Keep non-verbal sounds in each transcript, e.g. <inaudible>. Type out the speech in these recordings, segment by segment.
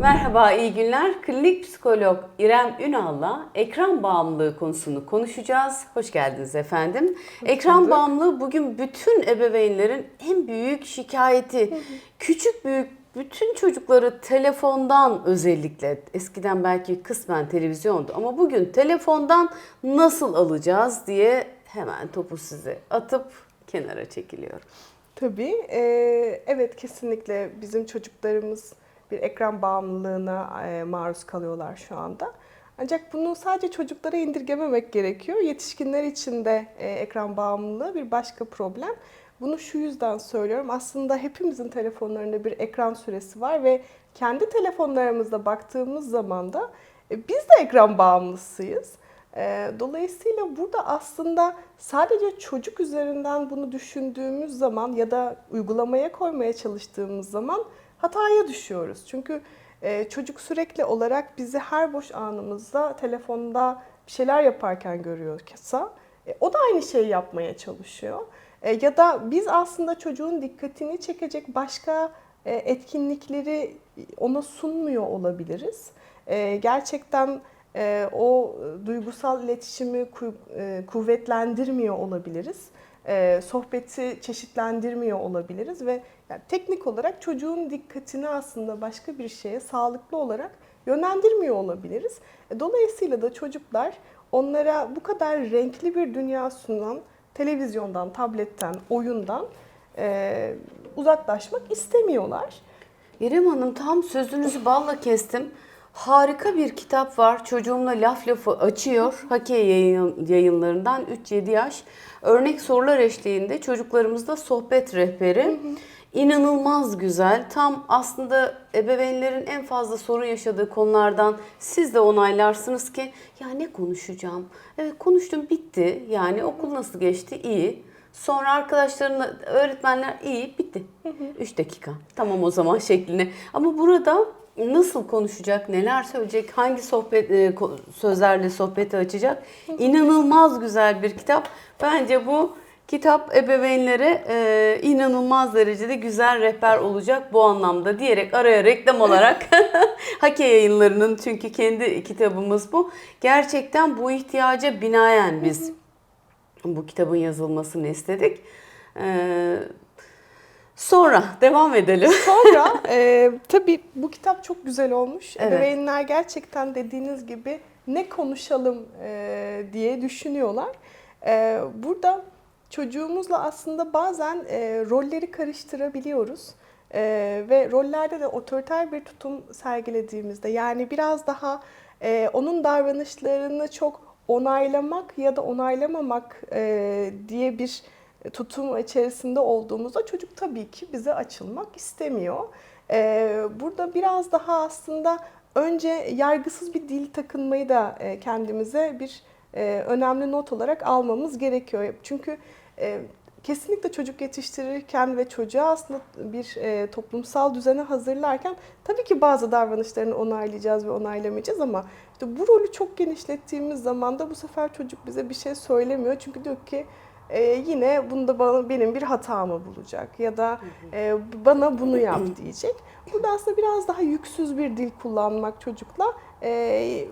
Merhaba, iyi günler. Klinik psikolog İrem Ünal'la ekran bağımlılığı konusunu konuşacağız. Hoş geldiniz efendim. ekran bulduk. bağımlılığı bugün bütün ebeveynlerin en büyük şikayeti. Küçük büyük bütün çocukları telefondan özellikle eskiden belki kısmen televizyondu ama bugün telefondan nasıl alacağız diye hemen topu size atıp kenara çekiliyorum. Tabii. e, evet kesinlikle bizim çocuklarımız bir ekran bağımlılığına e, maruz kalıyorlar şu anda. Ancak bunu sadece çocuklara indirgememek gerekiyor. Yetişkinler için de e, ekran bağımlılığı bir başka problem. Bunu şu yüzden söylüyorum. Aslında hepimizin telefonlarında bir ekran süresi var ve kendi telefonlarımızda baktığımız zaman da e, biz de ekran bağımlısıyız. Dolayısıyla burada aslında sadece çocuk üzerinden bunu düşündüğümüz zaman ya da uygulamaya koymaya çalıştığımız zaman hataya düşüyoruz. Çünkü e, çocuk sürekli olarak bizi her boş anımızda telefonda bir şeyler yaparken görüyorsa e, o da aynı şeyi yapmaya çalışıyor. E, Ya da biz aslında çocuğun dikkatini çekecek başka e, etkinlikleri ona sunmuyor olabiliriz. E, Gerçekten e, o duygusal iletişimi ku- e, kuvvetlendirmiyor olabiliriz. E, sohbeti çeşitlendirmiyor olabiliriz ve yani teknik olarak çocuğun dikkatini aslında başka bir şeye sağlıklı olarak yönlendirmiyor olabiliriz. E, Dolayısıyla da çocuklar onlara bu kadar renkli bir dünya sunan televizyondan, tabletten, oyundan e, uzaklaşmak istemiyorlar. İrem Hanım tam sözünüzü balla kestim. Harika bir kitap var. Çocuğumla laf lafı açıyor. Hakey yayın, yayınlarından 3-7 yaş. Örnek sorular eşliğinde çocuklarımızda sohbet rehberi. İnanılmaz güzel. Tam aslında ebeveynlerin en fazla sorun yaşadığı konulardan siz de onaylarsınız ki ya ne konuşacağım? Evet konuştum bitti. Yani okul nasıl geçti? İyi. Sonra arkadaşlarına, öğretmenler iyi, bitti. 3 dakika. Tamam o zaman şeklinde. Ama burada nasıl konuşacak, neler söyleyecek, hangi sohbet e, sözlerle sohbeti açacak? İnanılmaz güzel bir kitap. Bence bu kitap ebeveynlere e, inanılmaz derecede güzel rehber olacak bu anlamda diyerek araya reklam olarak <laughs> Hake yayınlarının çünkü kendi kitabımız bu. Gerçekten bu ihtiyaca binaen biz bu kitabın yazılmasını istedik. Ee, sonra devam edelim. <laughs> Sonra <laughs> e, tabii bu kitap çok güzel olmuş. Evet. Ebeveynler gerçekten dediğiniz gibi ne konuşalım e, diye düşünüyorlar. E, burada çocuğumuzla aslında bazen e, rolleri karıştırabiliyoruz. E, ve rollerde de otoriter bir tutum sergilediğimizde yani biraz daha e, onun davranışlarını çok onaylamak ya da onaylamamak e, diye bir tutum içerisinde olduğumuzda çocuk tabii ki bize açılmak istemiyor. Ee, burada biraz daha aslında önce yargısız bir dil takınmayı da e, kendimize bir e, önemli not olarak almamız gerekiyor. Çünkü e, kesinlikle çocuk yetiştirirken ve çocuğa aslında bir toplumsal düzene hazırlarken tabii ki bazı davranışlarını onaylayacağız ve onaylamayacağız ama işte bu rolü çok genişlettiğimiz zaman da bu sefer çocuk bize bir şey söylemiyor. Çünkü diyor ki e, yine bunda bana, benim bir hatamı bulacak ya da e, bana bunu yap <clears throat> diyecek. Burada aslında biraz daha yüksüz bir dil kullanmak çocukla e,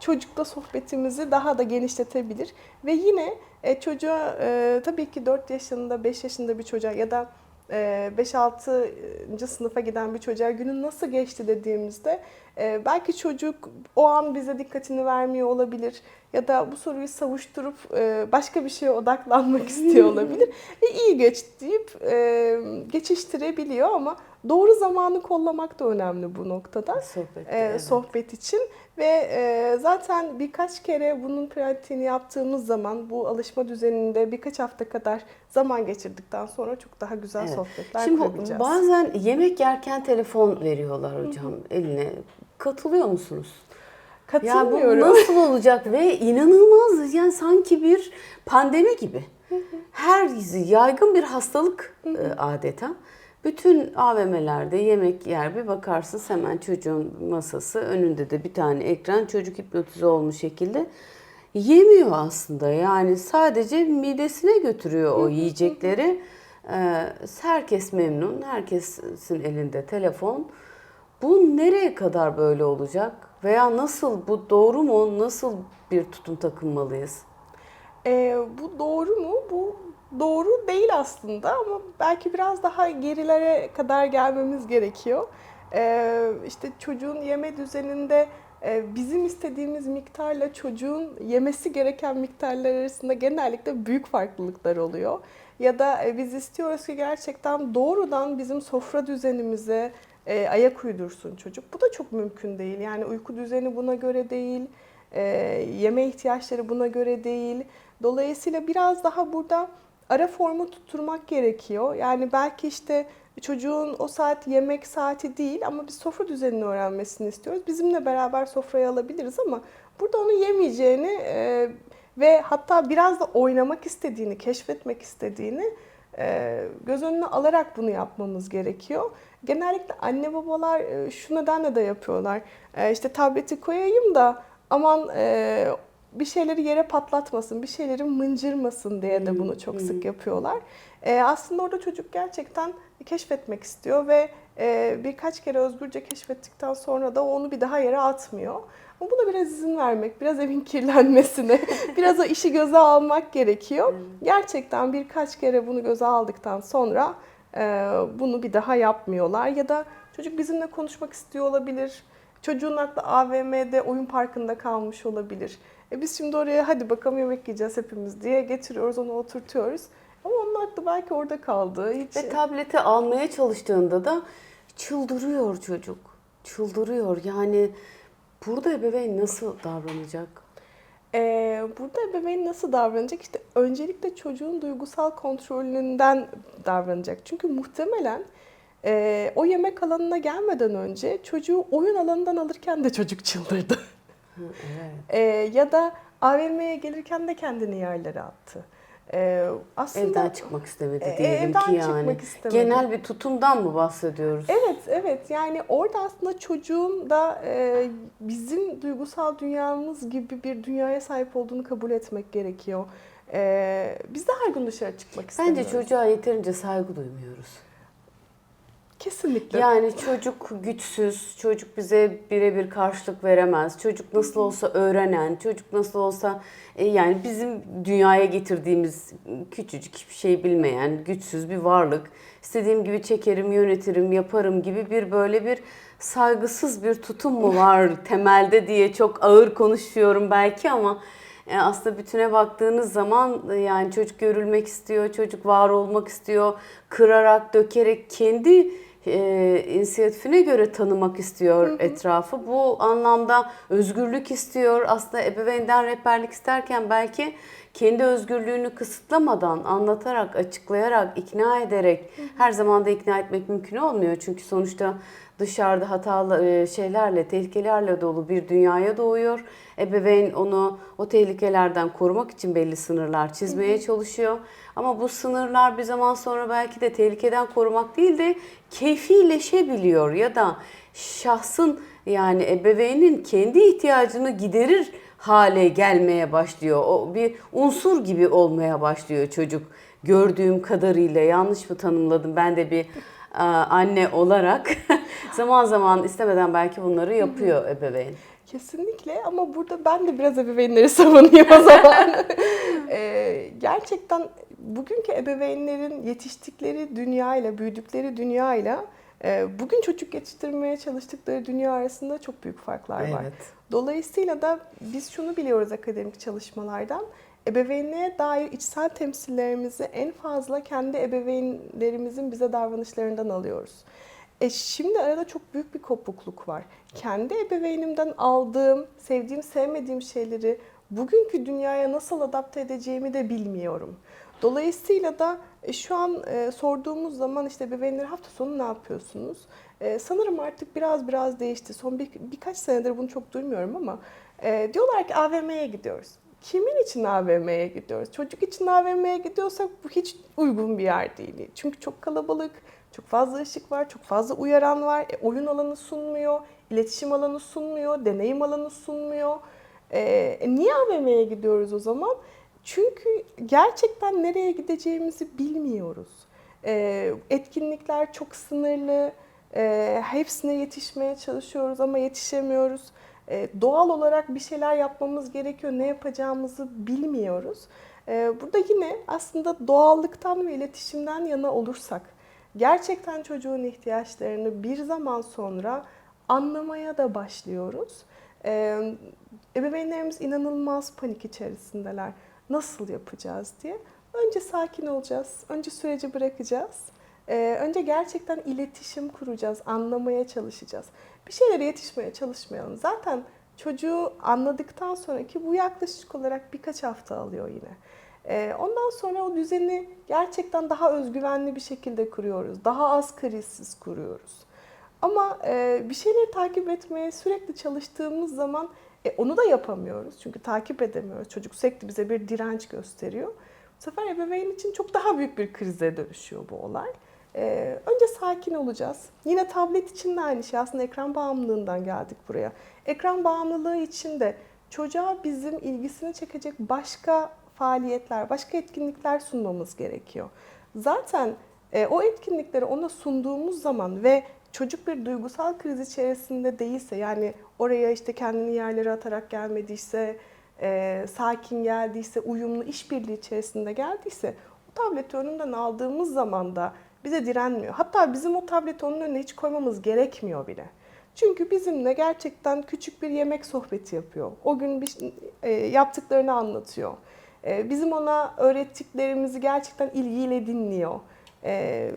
çocukla sohbetimizi daha da genişletebilir ve yine e, çocuğa e, tabii ki 4 yaşında 5 yaşında bir çocuğa ya da 5-6. sınıfa giden bir çocuğa günün nasıl geçti dediğimizde e, belki çocuk o an bize dikkatini vermiyor olabilir ya da bu soruyu savuşturup e, başka bir şeye odaklanmak istiyor olabilir ve <laughs> iyi geç deyip e, geçiştirebiliyor ama doğru zamanı kollamak da önemli bu noktada Sohbet. e, evet. sohbet için ve e, zaten birkaç kere bunun pratiğini yaptığımız zaman bu alışma düzeninde birkaç hafta kadar zaman geçirdikten sonra çok daha güzel Evet. sohbetler Şimdi kurabileceğiz. bazen yemek yerken telefon veriyorlar hocam eline. Katılıyor musunuz? Ya bu Katılmıyorum. nasıl olacak ve inanılmaz yani sanki bir pandemi gibi. Her yaygın bir hastalık e, adeta. Bütün AVM'lerde yemek yer bir bakarsın hemen çocuğun masası önünde de bir tane ekran çocuk hipnotize olmuş şekilde yemiyor aslında. Yani sadece midesine götürüyor o yiyecekleri. Ee, herkes memnun, herkesin elinde telefon. Bu nereye kadar böyle olacak? Veya nasıl, bu doğru mu? Nasıl bir tutum takınmalıyız? Ee, bu doğru mu? Bu doğru değil aslında ama belki biraz daha gerilere kadar gelmemiz gerekiyor. Ee, işte çocuğun yeme düzeninde e, bizim istediğimiz miktarla çocuğun yemesi gereken miktarlar arasında genellikle büyük farklılıklar oluyor. Ya da e, biz istiyoruz ki gerçekten doğrudan bizim sofra düzenimize e, ayak uydursun çocuk. Bu da çok mümkün değil. Yani uyku düzeni buna göre değil, yeme ihtiyaçları buna göre değil. Dolayısıyla biraz daha burada ara formu tutturmak gerekiyor. Yani belki işte çocuğun o saat yemek saati değil ama biz sofra düzenini öğrenmesini istiyoruz. Bizimle beraber sofraya alabiliriz ama burada onu yemeyeceğini e, ve hatta biraz da oynamak istediğini, keşfetmek istediğini e, göz önüne alarak bunu yapmamız gerekiyor. Genellikle anne babalar e, şu nedenle de yapıyorlar. E, işte tableti koyayım da aman e, bir şeyleri yere patlatmasın, bir şeyleri mıncırmasın diye de bunu çok sık yapıyorlar. E, aslında orada çocuk gerçekten keşfetmek istiyor ve e, birkaç kere özgürce keşfettikten sonra da onu bir daha yere atmıyor. Ama buna biraz izin vermek, biraz evin <laughs> kirlenmesine, <laughs> biraz o işi göze almak gerekiyor. Gerçekten birkaç kere bunu göze aldıktan sonra e, bunu bir daha yapmıyorlar. Ya da çocuk bizimle konuşmak istiyor olabilir. Çocuğun aklı AVM'de, oyun parkında kalmış olabilir. E biz şimdi oraya hadi bakalım yemek yiyeceğiz hepimiz diye getiriyoruz, onu oturtuyoruz. Ama onun aklı belki orada kaldı. Hiç... Ve tableti almaya çalıştığında da çıldırıyor çocuk. Çıldırıyor. Yani burada ebeveyn nasıl davranacak? Ee, burada ebeveyn nasıl davranacak? İşte öncelikle çocuğun duygusal kontrolünden davranacak. Çünkü muhtemelen e, o yemek alanına gelmeden önce çocuğu oyun alanından alırken de çocuk çıldırdı. <laughs> Evet. E, ya da AVM'ye gelirken de kendini yerlere attı. E, aslında Evden çıkmak istemedi E, diyelim evden ki yani. çıkmak istemedi. Genel bir tutumdan mı bahsediyoruz? Evet, evet. Yani orada aslında çocuğun da e, bizim duygusal dünyamız gibi bir dünyaya sahip olduğunu kabul etmek gerekiyor. E, biz de her gün dışarı çıkmak istemiyoruz. Bence çocuğa yeterince saygı duymuyoruz. Kesinlikle. Yani çocuk güçsüz, çocuk bize birebir karşılık veremez. Çocuk nasıl olsa öğrenen, çocuk nasıl olsa e, yani bizim dünyaya getirdiğimiz küçücük hiçbir şey bilmeyen, güçsüz bir varlık. İstediğim gibi çekerim, yönetirim, yaparım gibi bir böyle bir saygısız bir tutum mu var <laughs> temelde diye çok ağır konuşuyorum belki ama e, aslında bütüne baktığınız zaman e, yani çocuk görülmek istiyor, çocuk var olmak istiyor, kırarak, dökerek kendi e, inisiyatifine göre tanımak istiyor etrafı. Bu anlamda özgürlük istiyor. Aslında ebeveynden rehberlik isterken belki kendi özgürlüğünü kısıtlamadan, anlatarak, açıklayarak, ikna ederek her zaman da ikna etmek mümkün olmuyor. Çünkü sonuçta dışarıda hatalı e, şeylerle, tehlikelerle dolu bir dünyaya doğuyor. Ebeveyn onu o tehlikelerden korumak için belli sınırlar çizmeye çalışıyor. Ama bu sınırlar bir zaman sonra belki de tehlikeden korumak değil de keyfileşebiliyor ya da şahsın yani ebeveynin kendi ihtiyacını giderir hale gelmeye başlıyor. O bir unsur gibi olmaya başlıyor çocuk. Gördüğüm kadarıyla yanlış mı tanımladım? Ben de bir a, anne olarak <laughs> zaman zaman istemeden belki bunları yapıyor ebeveyn. Kesinlikle ama burada ben de biraz ebeveynleri <laughs> savunuyorum o zaman. Ee, <laughs> gerçekten bugünkü ebeveynlerin yetiştikleri dünyayla, büyüdükleri dünyayla e, bugün çocuk yetiştirmeye çalıştıkları dünya arasında çok büyük farklar var. Evet. Dolayısıyla da biz şunu biliyoruz akademik çalışmalardan. Ebeveynliğe dair içsel temsillerimizi en fazla kendi ebeveynlerimizin bize davranışlarından alıyoruz. E şimdi arada çok büyük bir kopukluk var. Kendi ebeveynimden aldığım, sevdiğim, sevmediğim şeyleri bugünkü dünyaya nasıl adapte edeceğimi de bilmiyorum. Dolayısıyla da e, şu an e, sorduğumuz zaman işte ebeveynlere hafta sonu ne yapıyorsunuz? E, sanırım artık biraz biraz değişti. Son bir, birkaç senedir bunu çok duymuyorum ama e, diyorlar ki AVM'ye gidiyoruz. Kimin için AVM'ye gidiyoruz? Çocuk için AVM'ye gidiyorsak bu hiç uygun bir yer değil. Çünkü çok kalabalık, çok fazla ışık var, çok fazla uyaran var. E, oyun alanı sunmuyor, iletişim alanı sunmuyor, deneyim alanı sunmuyor. E, e, niye AVM'ye gidiyoruz o zaman? Çünkü gerçekten nereye gideceğimizi bilmiyoruz. E, etkinlikler çok sınırlı. E, hepsine yetişmeye çalışıyoruz ama yetişemiyoruz. E, doğal olarak bir şeyler yapmamız gerekiyor. Ne yapacağımızı bilmiyoruz. E, burada yine aslında doğallıktan ve iletişimden yana olursak, gerçekten çocuğun ihtiyaçlarını bir zaman sonra anlamaya da başlıyoruz. E, ebeveynlerimiz inanılmaz panik içerisindeler. Nasıl yapacağız diye. Önce sakin olacağız. Önce süreci bırakacağız. Ee, önce gerçekten iletişim kuracağız, anlamaya çalışacağız. Bir şeylere yetişmeye çalışmayalım. Zaten çocuğu anladıktan sonraki bu yaklaşık olarak birkaç hafta alıyor yine. Ee, ondan sonra o düzeni gerçekten daha özgüvenli bir şekilde kuruyoruz. Daha az krizsiz kuruyoruz. Ama e, bir şeyleri takip etmeye sürekli çalıştığımız zaman e, onu da yapamıyoruz. Çünkü takip edemiyoruz. Çocuk sürekli bize bir direnç gösteriyor. Bu sefer ebeveyn için çok daha büyük bir krize dönüşüyor bu olay. Ee, önce sakin olacağız. Yine tablet için de aynı şey. Aslında ekran bağımlılığından geldik buraya. Ekran bağımlılığı için de çocuğa bizim ilgisini çekecek başka faaliyetler, başka etkinlikler sunmamız gerekiyor. Zaten e, o etkinlikleri ona sunduğumuz zaman ve çocuk bir duygusal kriz içerisinde değilse yani oraya işte kendini yerlere atarak gelmediyse, e, sakin geldiyse, uyumlu işbirliği içerisinde geldiyse o tableti önünden aldığımız zaman da bize direnmiyor. Hatta bizim o tableti onun önüne hiç koymamız gerekmiyor bile. Çünkü bizimle gerçekten küçük bir yemek sohbeti yapıyor. O gün bir, e, yaptıklarını anlatıyor. E, bizim ona öğrettiklerimizi gerçekten ilgiyle dinliyor. E,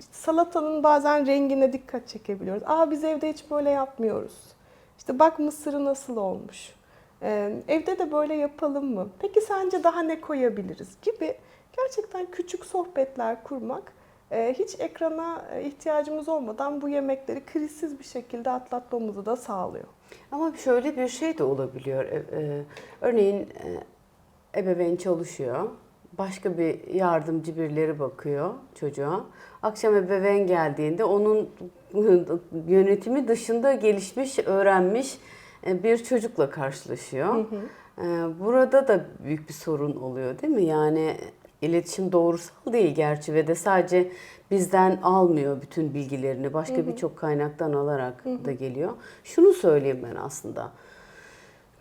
işte salatanın bazen rengine dikkat çekebiliyoruz. Aa biz evde hiç böyle yapmıyoruz. İşte bak mısırı nasıl olmuş. Ee, evde de böyle yapalım mı? Peki sence daha ne koyabiliriz? Gibi gerçekten küçük sohbetler kurmak e, hiç ekrana ihtiyacımız olmadan bu yemekleri krizsiz bir şekilde atlatmamızı da sağlıyor. Ama şöyle bir şey de olabiliyor. E, e, Örneğin e, ebeveyn çalışıyor. Başka bir yardımcı birileri bakıyor çocuğa. Akşam ebeveyn geldiğinde onun <laughs> yönetimi dışında gelişmiş, öğrenmiş e, bir çocukla karşılaşıyor. E, Burada da büyük bir sorun oluyor değil mi? Yani iletişim doğrusal değil gerçi ve de sadece bizden almıyor bütün bilgilerini. Başka birçok kaynaktan alarak da geliyor. Şunu söyleyeyim ben aslında.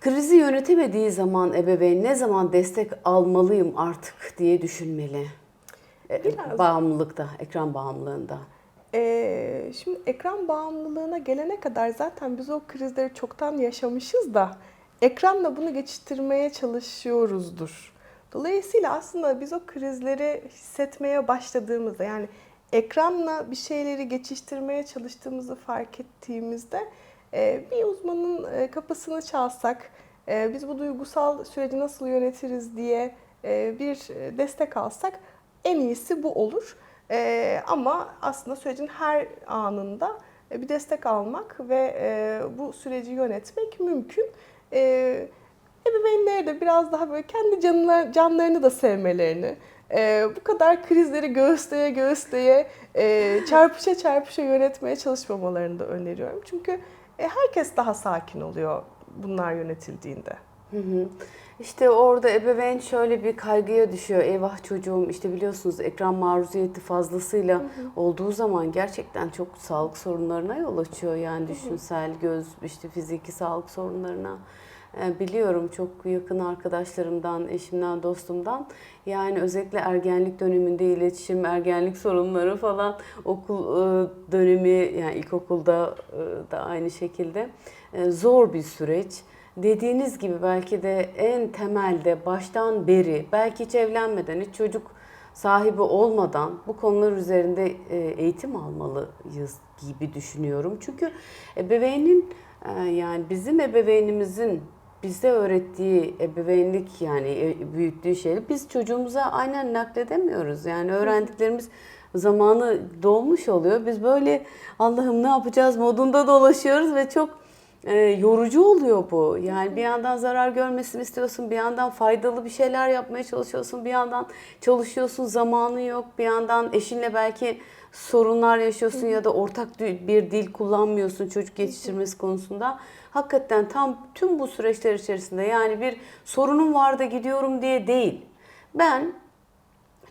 Krizi yönetemediği zaman ebeveyn ne zaman destek almalıyım artık diye düşünmeli. E, Biraz. Bağımlılıkta, ekran bağımlılığında. Ee, şimdi ekran bağımlılığına gelene kadar zaten biz o krizleri çoktan yaşamışız da ekranla bunu geçiştirmeye çalışıyoruzdur. Dolayısıyla aslında biz o krizleri hissetmeye başladığımızda yani ekranla bir şeyleri geçiştirmeye çalıştığımızı fark ettiğimizde bir uzmanın e, kapısını çalsak, e, biz bu duygusal süreci nasıl yönetiriz diye e, bir destek alsak en iyisi bu olur. Ama aslında sürecin her anında bir destek almak ve bu süreci yönetmek mümkün. Ebeveynlere de biraz daha böyle kendi canlar, canlarını da sevmelerini, e, bu kadar krizleri göğüsleye göğüsleye, e, çarpışa çarpışa yönetmeye çalışmamalarını da öneriyorum. Çünkü e, herkes daha sakin oluyor bunlar yönetildiğinde. Hı hı. İşte orada ebeveyn şöyle bir kaygıya düşüyor. Eyvah çocuğum işte biliyorsunuz ekran maruziyeti fazlasıyla olduğu zaman gerçekten çok sağlık sorunlarına yol açıyor. Yani düşünsel, göz, işte fiziki sağlık sorunlarına. Ee, Biliyorum çok yakın arkadaşlarımdan, eşimden, dostumdan. Yani özellikle ergenlik döneminde iletişim, ergenlik sorunları falan okul e, dönemi yani ilkokulda e, da aynı şekilde e, zor bir süreç. Dediğiniz gibi belki de en temelde baştan beri belki hiç evlenmeden hiç çocuk sahibi olmadan bu konular üzerinde e, eğitim almalıyız gibi düşünüyorum. Çünkü ebeveynin e, yani bizim ebeveynimizin bize öğrettiği ebeveynlik yani e, büyüttüğü şeyleri biz çocuğumuza aynen nakledemiyoruz. Yani öğrendiklerimiz zamanı dolmuş oluyor. Biz böyle Allah'ım ne yapacağız modunda dolaşıyoruz ve çok e, yorucu oluyor bu. Yani bir yandan zarar görmesini istiyorsun, bir yandan faydalı bir şeyler yapmaya çalışıyorsun, bir yandan çalışıyorsun, zamanı yok, bir yandan eşinle belki sorunlar yaşıyorsun ya da ortak bir dil kullanmıyorsun çocuk yetiştirmesi konusunda. Hakikaten tam tüm bu süreçler içerisinde yani bir sorunum var da gidiyorum diye değil. Ben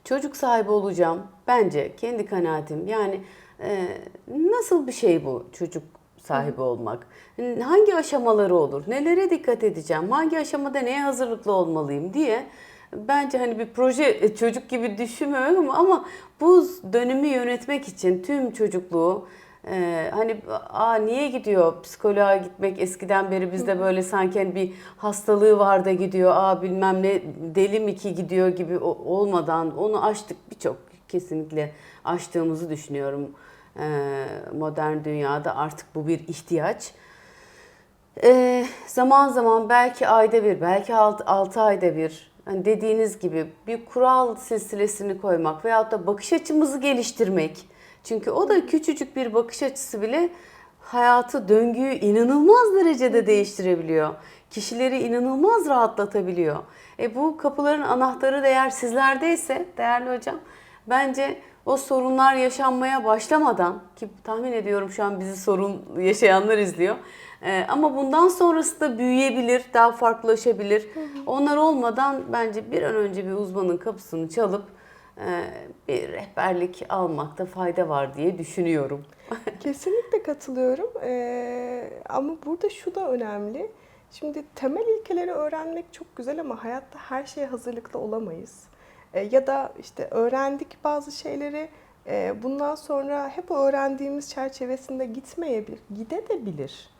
çocuk sahibi olacağım. Bence kendi kanaatim. Yani Ee, nasıl bir şey bu çocuk sahibi olmak? Hangi aşamaları olur? Nelere dikkat edeceğim? Hangi aşamada neye hazırlıklı olmalıyım diye bence hani bir proje e, çocuk gibi düşünmüyorum ama, ama bu dönemi yönetmek için tüm çocukluğu e, hani aa niye gidiyor psikoloğa gitmek eskiden beri bizde böyle sanki hani bir hastalığı var da gidiyor aa bilmem ne deli mi ki gidiyor gibi olmadan onu aştık birçok kesinlikle aştığımızı düşünüyorum modern dünyada artık bu bir ihtiyaç. Ee, zaman zaman belki ayda bir, belki 6 ayda bir hani dediğiniz gibi bir kural silsilesini koymak veyahut da bakış açımızı geliştirmek. Çünkü o da küçücük bir bakış açısı bile hayatı, döngüyü inanılmaz derecede değiştirebiliyor. Kişileri inanılmaz rahatlatabiliyor. E bu kapıların anahtarı da eğer sizlerdeyse değerli hocam bence o sorunlar yaşanmaya başlamadan ki tahmin ediyorum şu an bizi sorun yaşayanlar izliyor. Ee, ama bundan sonrası da büyüyebilir, daha farklılaşabilir. Onlar olmadan bence bir an önce bir uzmanın kapısını çalıp e, bir rehberlik almakta fayda var diye düşünüyorum. <laughs> Kesinlikle katılıyorum. Ee, ama burada şu da önemli. Şimdi temel ilkeleri öğrenmek çok güzel ama hayatta her şeye hazırlıklı olamayız. Ee, ya da işte öğrendik bazı şeyleri e, bundan sonra hep o öğrendiğimiz çerçevesinde gitmeyebilir, gidebilir.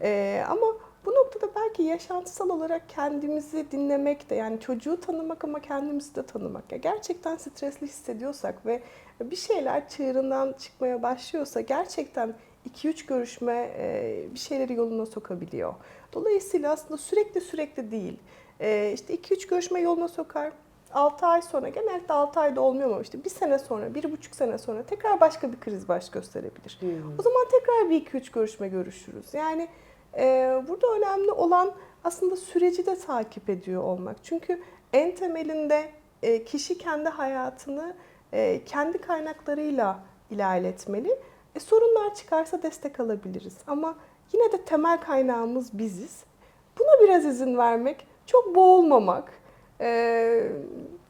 Ee, ama bu noktada belki yaşantısal olarak kendimizi dinlemek de yani çocuğu tanımak ama kendimizi de tanımak. Ya gerçekten stresli hissediyorsak ve bir şeyler çığırından çıkmaya başlıyorsa gerçekten 2-3 görüşme e, bir şeyleri yoluna sokabiliyor. Dolayısıyla aslında sürekli sürekli değil. E, işte 2-3 görüşme yoluna sokar. 6 ay sonra genellikle 6 ayda olmuyor ama işte bir sene sonra, 1,5 sene sonra tekrar başka bir kriz baş gösterebilir. O zaman tekrar bir 2-3 görüşme görüşürüz. Yani e, burada önemli olan aslında süreci de takip ediyor olmak. Çünkü en temelinde e, kişi kendi hayatını e, kendi kaynaklarıyla ilerletmeli. E, sorunlar çıkarsa destek alabiliriz. Ama yine de temel kaynağımız biziz. Buna biraz izin vermek, çok boğulmamak,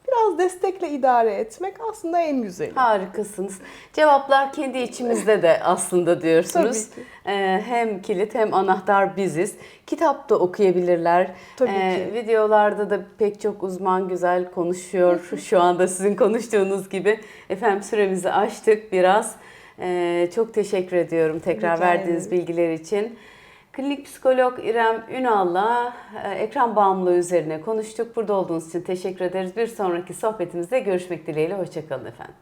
biraz destekle idare etmek aslında en güzeli. Harikasınız. Cevaplar kendi içimizde de aslında diyorsunuz. Tabii ki. Ee, hem kilit hem anahtar biziz. Kitap da okuyabilirler. Tabii Ee, ki. Videolarda da pek çok uzman güzel konuşuyor. <laughs> Şu anda sizin konuştuğunuz gibi. Efendim süremizi aştık biraz. Ee, çok teşekkür ediyorum tekrar Rica verdiğiniz ederim. bilgiler için. Klinik psikolog İrem Ünal'la e, ekran bağımlılığı üzerine konuştuk. Burada olduğunuz için teşekkür ederiz. Bir sonraki sohbetimizde görüşmek dileğiyle. Hoşçakalın efendim.